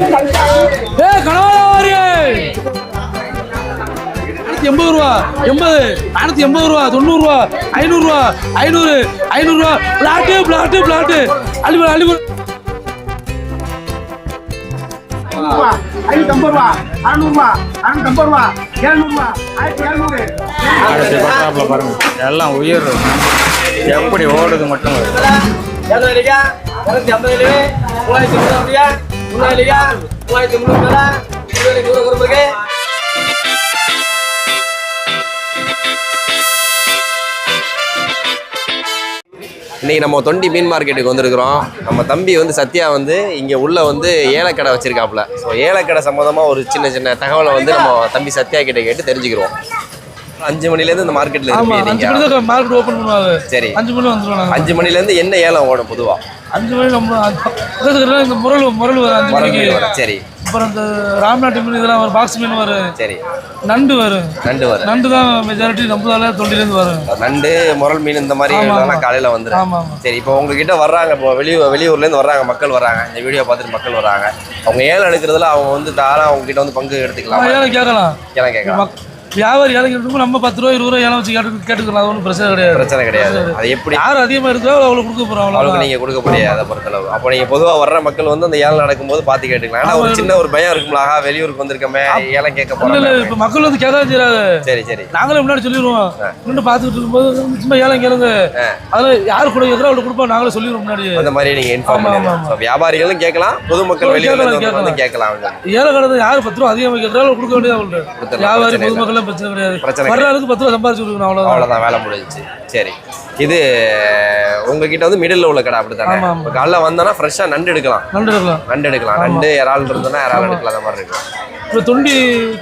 ஏ கனவாரி எண்பது ரூபா எண்பது. நானூத்தி எண்பது ரூபா தொண்ணூறு ரூபா ஐநூறு ரூபா ஐநூறு ஐநூறு ரூபா. பிளாட்டு பிளாட்டு பிளாட்டு அழிவு அழிவு ரூபா ஐநூத்தம்பது ரூபா அறநூறுபா அறநூத்தம்பது ரூபா எழுநூறுபா ஆயிரத்தி எழுநூறு. பாருங்க. எல்லாம் உயிர். எப்படி ஓடுது மட்டும். இரநூத்தி ஐம்பது மூவாயிரத்தி முந்நூறுலையா முந்நூறுலையா மூவாயிரத்தி முந்நூறுல இருபது நூறு குறும்புக்கு இன்னைக்கு நம்ம தொண்டி மீன் மார்க்கெட்டுக்கு வந்திருக்கிறோம். நம்ம தம்பி வந்து சத்யா வந்து இங்கே உள்ள வந்து ஏலக்கடை வச்சிருக்காப்புல. ஸோ ஏலக்கடை சம்மந்தமாக ஒரு சின்ன சின்ன தகவலை வந்து நம்ம தம்பி சத்யா கிட்ட கேட்டு தெரிஞ்சுக்கிறோம் அஞ்சு மணிலேருந்து இந்த மார்க்கெட்டில் இருப்பீங்க. மார்க்கெட் ஓப்பன் பண்ணுவாங்க சரி. அஞ்சு மணி வந்துருவாங்க அஞ்சு மணிலேருந்து என்ன ஏலம் ஓடும் பொதுவாக அஞ்சு மணி நம்ம இந்த முரல் முரல் வரும் அஞ்சு மணிக்கு. சரி. அப்புறம் இந்த ராம்நாட்டு மீன் இதெல்லாம் வரும். பாக்ஸ் மீன் வரும். சரி. நண்டு வரும். நண்டு வரும். நண்டு தான் மெஜாரிட்டி நம்மளால தொண்டிலேருந்து வரும். நண்டு முரல் மீன் இந்த மாதிரி. காலையில் வந்துடும் ஆமா ஆமா. சரி இப்போ உங்ககிட்ட வர்றாங்க. இப்போ வெளியூர் வெளியூர்லேருந்து வர்றாங்க. மக்கள் வர்றாங்க. இந்த வீடியோ பார்த்துட்டு மக்கள் வர்றாங்க. அவங்க ஏலம் எடுக்கிறதுல அவங்க வந்து தாராக அவங்க கிட்ட வந்து பங்கு எடுத்துக்கலாம். ஏலம் கேட்கலாம். ஏலம் கேட்கலாம். வியாபாரி ஏலம் கேட்டு நம்ம பத்து ரூபா இருபது ரூபா ஏலம் வச்சு கேட்டு கேட்டுக்கலாம். அது ஒன்றும் பிரச்சனை கிடையாது. பிரச்சனை கிடையாது. அது எப்படி யார் அதிகமாக இருக்கோ அவ்வளோ கொடுக்க போகிறோம் அவளுக்கு அவ்வளோ நீங்க கொடுக்க முடியாது அதை பொறுத்தளவு. அப்போ நீங்க பொதுவா வர்ற மக்கள் வந்து அந்த ஏலம் நடக்கும்போது பார்த்து கேட்டுக்கலாம். ஆனா ஒரு சின்ன ஒரு பயம் இருக்கும்ல. ஆஹா வெளியூருக்கு வந்திருக்கமே ஏலம் கேட்க இல்லை இல்லை இப்போ மக்கள் வந்து கேட்க செய்யறாங்க சரி சரி. நாங்களே முன்னாடி சொல்லிடுவோம் நின்று பார்த்துக்கிட்டு இருக்கும்போது சும்மா ஏலம் கேளுங்க. அதில் யார் கூட எதிராக அவ்வளோ கொடுப்போம் நாங்களே சொல்லிடுவோம் முன்னாடி. அந்த மாதிரி நீங்க இன்ஃபார்ம் So, வியாபாரிகளும் கேட்கலாம் பொதுமக்கள் இருந்து கேட்கலாம். ஏழை கடை யார் பத்து ரூபா அதிகமாக கேட்கறாலும் கொடுக்க வேண்டியது அவங்கள்ட்ட கொடுத்துடலாம், வியாபாரி பிரச்சனை பிரச்சனை கிடையாது. பிரச்சனை வர்ற ஆளுக்கு பத்து ரூபா சம்பாரிச்சு கொடுக்கணும் அவ்வளோதான் அவ்வளவுதான் வேலை முடிஞ்சுச்சு. சரி. இது உங்ககிட்ட வந்து மிடில் உள்ள கடை அப்படித்தானே. இப்போ காலைல வந்தோன்னா ஃப்ரெஷ்ஷா நண்டு எடுக்கலாம். நண்டு இருக்கலாம் நண்டு எடுக்கலாம். நண்டு இறால் இருந்ததுன்னா இறால் எடுக்கலாம் அந்த மாதிரி இருக்கும். இப்போ தொண்டி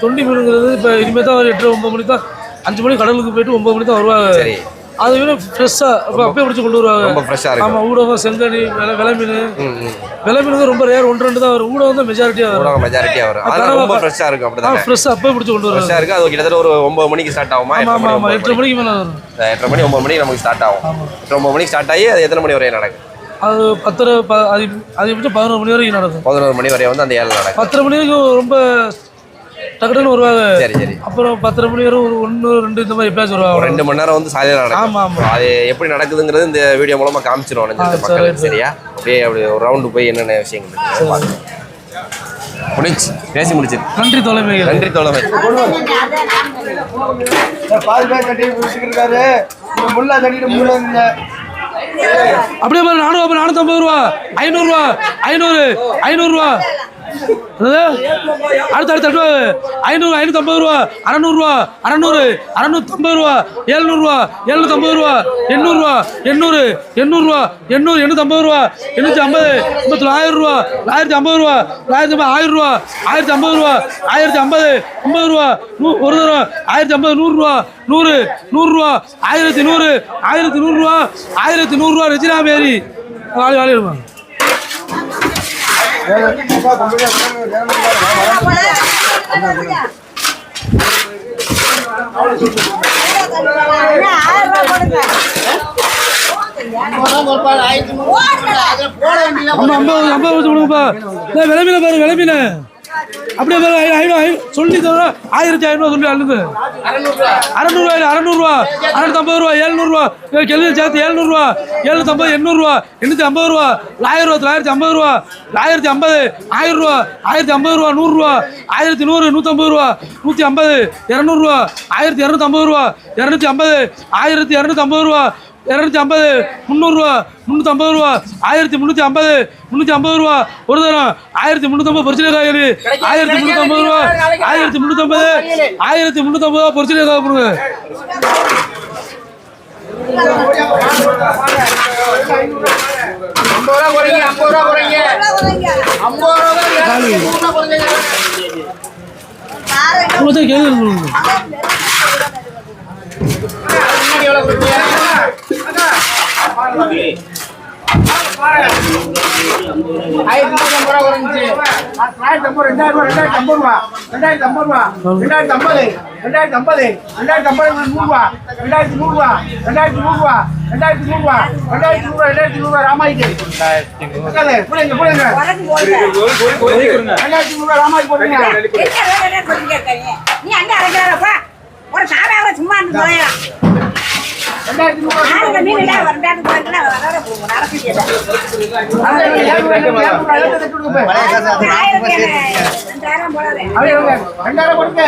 தொண்டி மீனுங்கிறது இப்போ இனிமேல் தான் ஒரு எட்டு ஒன்பது மணி தான் அஞ்சு மணி கடலுக்கு போயிட்டு ஒன்பது மணி தான் வருவாங்க. சரி. அது வேணும் ஃப்ரெஷ்ஷாக அப்போ அப்பயே பிடிச்சி கொண்டு வருவாங்க. ரொம்ப ஃப்ரெஷ்ஷா இருக்கும் ஆமாம் ஊடகம் செங்கனி விலை விலை மீன் ம், ம். விலை மீன் தான் ரொம்ப ரேர் ஒன்று ரெண்டு தான் வரும். ஊடகம் தான் மெஜாரிட்டியாக வரும். ஊடகம் மெஜாரிட்டியா வரும். கனவா- ரொம்ப ஃப்ரெஷ்ஷா இருக்கும் ஆ அப்படிதானே ஃப்ரெஷ்ஷாக அப்பயே பிடிச்சி கொண்டு வருவாங்க. ஃப்ரெஷ்ஷா இருக்கு. அது கிட்டத்தட்ட ஒரு ஒன்பது மணிக்கு ஸ்டார்ட் ஆகுமா? ஆமாம் ஆமாம் மணி. மணிக்கு. மேலே வரும். எட்டரை மணி ஒன்பது மணிக்கு நமக்கு ஸ்டார்ட் ஆகும். எட்டரை ஒன்பது மணிக்கு ஸ்டார்ட் ஆகி அது எத்தனை மணி வரையும் நடக்கும்? அது பத்தரை ப அது அதிகபட்சம் பதினோரு மணி வரைக்கும் நடக்கும். பதினோரு மணி வரையும் வந்து அந்த ஏழை நடக்கும். பத்தரை மணி வரைக்கும் ரொம்ப டக்குன்னு வருவாங்க சரி சரி. அப்புறம் பத்தரை மணி வரை ஒரு ஒன்று ரெண்டு இந்த மாதிரி எப்பயாச்சும் ஒரு வருவாங்க ரெண்டு மணி நேரம் வந்து சாலையில் நடக்கும். ஆமா, ஆமா. அது எப்படி நடக்குதுங்கிறது இந்த வீடியோ மூலமா காமிச்சிரும் ஆ, சரி, மக்களுக்கு சரி. சரியா? அப்படியே அப்படி ஒரு ரவுண்டு போய் என்னென்ன விஷயங்கள். முடிச்சு பேசி முடிச்சு நன்றி தலைமைகள். நன்றி தோழமை அப்படியே நானூறு நானூத்தம்பது ரூபா ஐநூறுரூவா ஐநூறு ஐநூறுரூவா அடுத்து அடுத்து ஐநூறு ஐநூற்றம்பது ரூபா அறநூறுவா அறநூறு அறநூற்றம்பது ரூபா எழுநூறுவா எழுநூற்றம்பது ரூபா எண்ணூறுரூவா எண்ணூறு எண்ணூறுரூவா எண்ணூறு எண்ணூற்றம்பது ரூபா எண்ணூற்றி ஐம்பது ஐம்பத்தி ஆயிரம் ரூபா ஆயிரத்தி ஐம்பது ரூபா ஆயிரத்தி ஐம்பது ஆயிரம் ரூபா ஆயிரத்தி ஐம்பது ரூபா ஆயிரத்தி ஐம்பது ஐம்பது ரூபா நூ ஒரு தடவை ஆயிரத்தி ஐம்பது நூறுரூவா நூறு நூறுரூவா ஆயிரத்தி நூறு ஆயிரத்தி நூறுரூவா ஆயிரத்தி நூறுரூவா ரெஜினா மேரி. வாழி வாழி ஐம்பது ஐம்பது கொடுங்கப்பா விளம்பின பாரு விளம்பின. அப்படியே ஐநூறு சொல்லி தவிர ஆயிரத்தி ஐநூறுவா சொல்லி அழுது. அறநூறுவா இல்லை அறநூறுவா அறநூத்தம்பது ரூபா ஏழ்நூறுவா கெழுதி சேர்த்து ஏழ்நூறுவா எழுநூத்தம்பது எண்ணூறுவா எண்ணூற்றி ஐம்பது ரூபா ஆயிரம் ரூபா தொள்ளாயிரத்தி ஐம்பது ரூபா ஆயிரத்தி ஐம்பது ஆயிரம் ரூபா ஆயிரத்தி ஐம்பது ரூபா நூறுரூவா ஆயிரத்தி நூறு நூற்றம்பது ரூபா நூற்றி ஐம்பது இரநூறுவா ஆயிரத்தி இரநூத்தம்பது ரூபா இரநூத்தி ஐம்பது ஆயிரத்தி இரநூத்தம்பது ரூபா இரநூத்தி ஐம்பது முந்நூறுரூவா முந்நூற்றம்பது ரூபா ஆயிரத்தி முந்நூற்றி ஐம்பது முந்நூற்றி ஐம்பது ரூபா ஒரு தரம் ஆயிரத்தி முந்நூற்றம்பது பொரிச்சிலே காய்கறி ஆயிரத்தி முந்நூற்றம்பது ரூபா ஆயிரத்தி முந்நூற்றம்பது ஆயிரத்தி முந்நூற்றம்பது ரூபா பொரிச்சிலே காய் கொடுங்க. கேள்வி ரெண்டாயிரத்தி ஐம்பது ரெண்டாயிரத்தி ஐம்பது நூறுரூவா ரெண்டாயிரத்தி நூறுரூவா ரெண்டாயிரத்தி நூறுரூவா ரெண்டாயிரத்தி நூறுரூவா ரெண்டாயிரத்தி நூறுரூவா ரெண்டாயிரத்தி நூறுரூவா ராமாய்க்கு ரெண்டாயிரத்தி நூறுரூவா ராமாய்க்கு போடுங்க நீ அரைக்கிறாரப்பா ஒரு சாதாரண சும்மா இருந்து ஆயிரத்தி ரெண்டாயிரம் ரூபாய்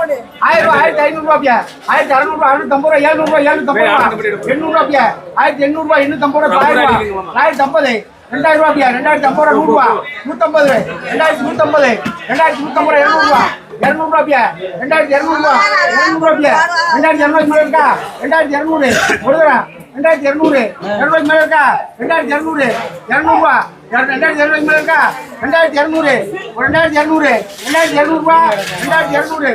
விடு ஆயிரம் ஆயிரத்தி ஐநூறு அறுநூத்தம்பது ரூபாய் எழுநூறு எழுநூத்தம்பது ரூபாய் எண்ணூறு ஆயிரத்தி ரூபாய் எண்ணூத்தம்பது ரூபாய் ஆயிரத்தி ஐம்பது. ரெண்டாயிரம் ரூபாய்யா ரெண்டாயிரத்தி ஐம்பது ரூபா நூறு ரூபா நூத்தம்பது. ரெண்டாயிரத்தி நூத்தம்பது. ரெண்டாயிரத்தி நூத்தம்பது ரூபாய் இருநூறு ரூபா இருநூறு ரூபாய்யா ரெண்டாயிரத்தி இருநூறு ரூபா இருநூறு ரூபாய்யா ரெண்டாயிரத்தி இரநூறு மேல இருக்கா? ரெண்டாயிரத்தி இரநூறு. கொடுக்குறா ரெண்டாயிரத்தி இரநூறு. இரநூறு மேல இருக்கா? ரெண்டாயிரத்தி இரநூறு. இரநூறு ரூபா ரெண்டாயிரத்தி இருபது மேல இருக்கா ரெண்டாயிரத்தி இரநூறு ரெண்டாயிரத்தி இரநூறு ரெண்டாயிரத்தி இரநூறுபா ரெண்டாயிரத்தி இரநூறு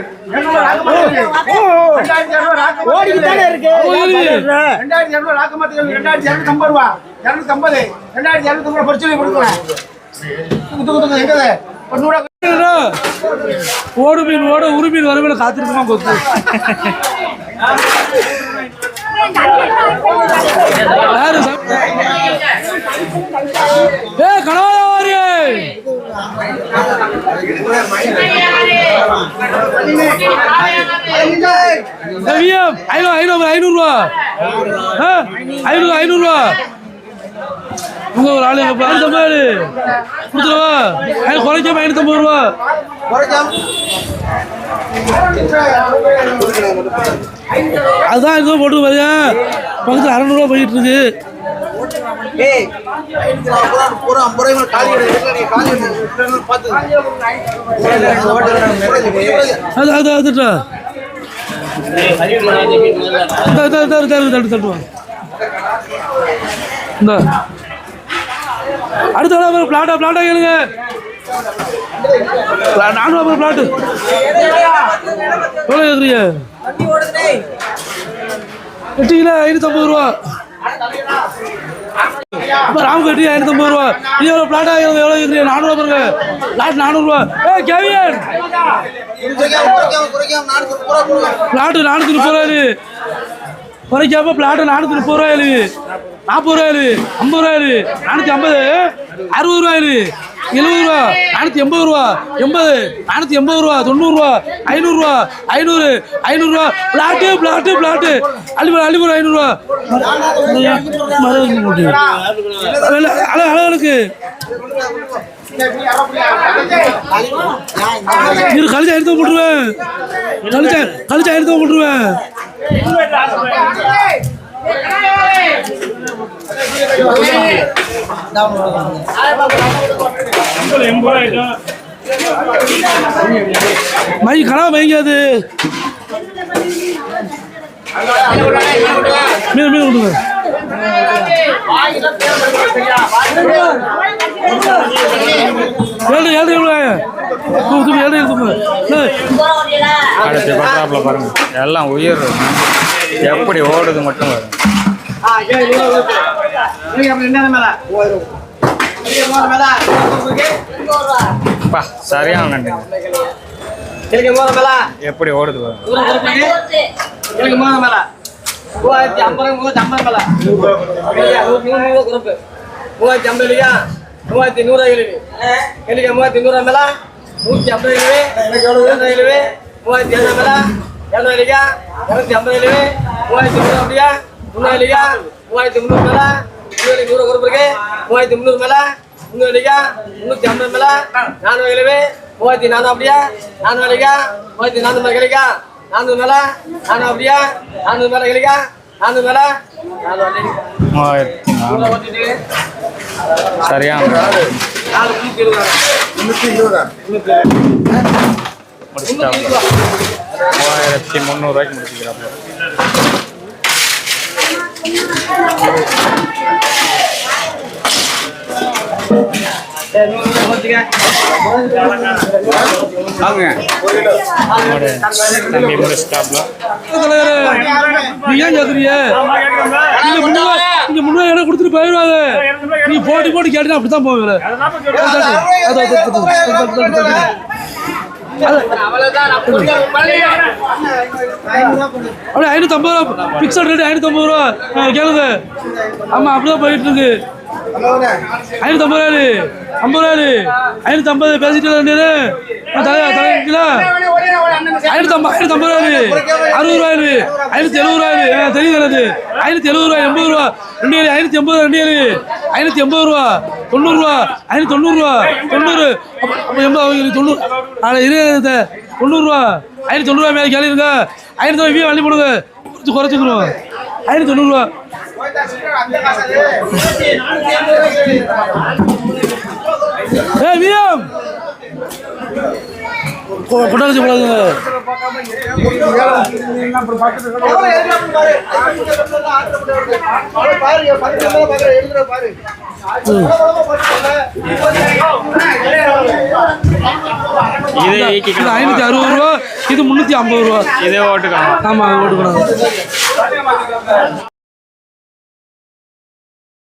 ரெண்டாயிரத்தி இரநூறு ஓடிக்கிட்டானே ரெண்டாயிரத்தி இரநூறு ராக்கமாத்துக்கு ரெண்டாயிரத்தி இரநூத்தி ஐம்பது ரூபா இரநூத்தி ஐம்பது ரெண்டாயிரத்தி இரநூத்தி ஐம்பது பிரச்சனை கொடுக்குறேன் துக்கு ஒரு நூறு ஓடு மீன் ஓட உரு மீன் வரவேல காத்திருக்குமா கொத்து யாரு சாப்பிட்டா? ஏ கனவாரி ஐநூறு ஐநூறு ஐநூறுரூவா ஐநூறு ஐநூறுரூவா உங்க ஒரு ஆளு ஐநூத்தம்பது ஆளு. கொடுத்துருவா குறைக்காம ஐநூத்தம்பது ரூபா. அதுதான் இதுவும் போட்டு பாருங்க. பக்கத்தில் அறநூறுவா போயிட்டு இருக்கு. அது அது அதுட்டா தட்டு தட்டு தட்டு தட்டு தட்டுவாங்க இந்த. அடுத்த ஒரு பிளாட்டா பிளாட்டா கேளுங்க. பிளா- நானூறு ரூபா பிளாட்டு எவ்வளோ கேட்குறீங்க எட்டு கிலோ ஐநூற்றம்பது ரூபா. இப்போ ராம் கட்டி ஐநூற்றம்பது ரூபா இது எவ்வளோ பிளாட்டா எவ்வளோ கேட்குறீங்க நானூறுவா பாருங்க. பிளாட் நானூறுரூவா ஏ கேவியன்! பிளாட்டு நானூற்றி முப்பது ரூபா இது குறைக்காம பிளாட்டு நானூற்றி முப்பது ரூபா இது நாற்பது ரூபா இது ஐம்பது ரூபா இது நானூற்றி ஐம்பது அறுபது ரூபா இது எழுபது ரூபா நானூற்றி எண்பது ரூபா எண்பது நானூற்றி எண்பது ரூபா தொண்ணூறுரூவா ஐநூறுரூவா ஐநூறு ஐநூறுரூவா plot plot plot. Allipuram Allipuram ஐநூறுரூவா அளவுக்கு இரு கழிச்சா எடுத்து போட்டுருவேன். கழிச்சா கழிச்சா எடுத்து போட்டுருவேன். மை கனவா மைங்காது மீன் மீன் கொடுங்க. ஏழு ஏழு எவ்வளோ ஏழு எழுதுங்க அடுத்து பாருங்க. எல்லாம் உயிர். எப்படி ஓடுது மட்டும் வரும். பா சரியான நன்றி. எப்படி ஓடுது பாருங்க மூவாயிரத்தி ஐம்பது மூவாயிரத்தி ஐம்பது மேல நூறு நூறு குறைப்பு மூவாயிரத்தி ஐம்பது இல்லையா மூவாயிரத்தி நூறு எழுவி எனக்கு மூவாயிரத்தி நூறு மேல நூற்றி ஐம்பது எழுவி எழுநூறு எழுவி மூவாயிரத்தி எழுநூறு மேல எழுநூறு இல்லையா இரநூத்தி ஐம்பது எழுவி மூவாயிரத்தி நூறு அப்படியா? முந்நூறு இல்லையா? மூவாயிரத்தி முந்நூறு மேல? முந்நூறு நூறு குறைப்பு இருக்கு. மூவாயிரத்தி முந்நூறு மேல? முந்நூறு இல்லையா? முந்நூற்றி ஐம்பது மேல? நானூறு எழுவி மூவாயிரத்தி நானூறு அப்படியா? நானூறு இல்லையா மூவாயிரத்தி நானூறு மேல கிடைக்கா நானூறு மேல? நானூறு அப்படியா? நானூறு மேல கிடைக்கா நானூறு மேல? நானூறு அள்ளி. மூவாயிரத்தி நானூறு. முந்நூறுரூவாய்க்கு நம்மளுடைய தம்பி நீ ஏன் கேக்குறீங்க நீங்க முன்னூறு இடம் கொடுத்துட்டு போயிடுவாங்க நீ போட்டி போட்டு கேட்டீங்கன்னா அப்படித்தான் போவேன் அப்படியே ஐநூற்றம்பது ரூபா. பிக்சல் ரேட்டு ஐநூற்றம்பது ரூபா. கேளுங்க. ஆமாம் அப்படிதான் போயிட்டு இருக்கு. ஐநூற்றம்பது ரூபாய் ஐம்பது ரூபாய் ஐநூற்றம்பது பேசிட்டு இருந்தேன் தலையா தலைங்களா ஐநூற்றம்பது ஐநூற்றம்பது ரூபாய் அறுபது ரூபாய் ஐநூத்தி எழுபது ரூபாய் தெரியுது ஐநூத்தி எழுபது ரூபாய் எண்பது ரூபா ரெண்டு ஏழு ஐநூற்றி எண்பது ரெண்டு ஏழு. ஐநூற்றி எண்பது ரூபா தொண்ணூறுரூவா ஐநூற்றி தொண்ணூறுரூவா தொண்ணூறு. அப்போ எண்பது அவங்க தொண்ணூறு. அதில் இரு தொண்ணூறுரூவா ஐநூற்றி தொண்ணூறுரூவா மேலே கேள்வி இருக்கா ஐநூற்றி தொண்ணூறு வள்ளி போடுங்க. குறைச்சி குறைச்சிக்கிறோம் ஐநூற்றி தொண்ணூறுரூவா ஏ விஎம் கொண்டாடி கூடாதுங்க இதே ஐநூற்றி அறுபது ரூபா இது முந்நூற்றி ஐம்பது ரூபா. இதே ஓட்டுக்கலாம். ஆமாம் ஓட்டுக்கணும்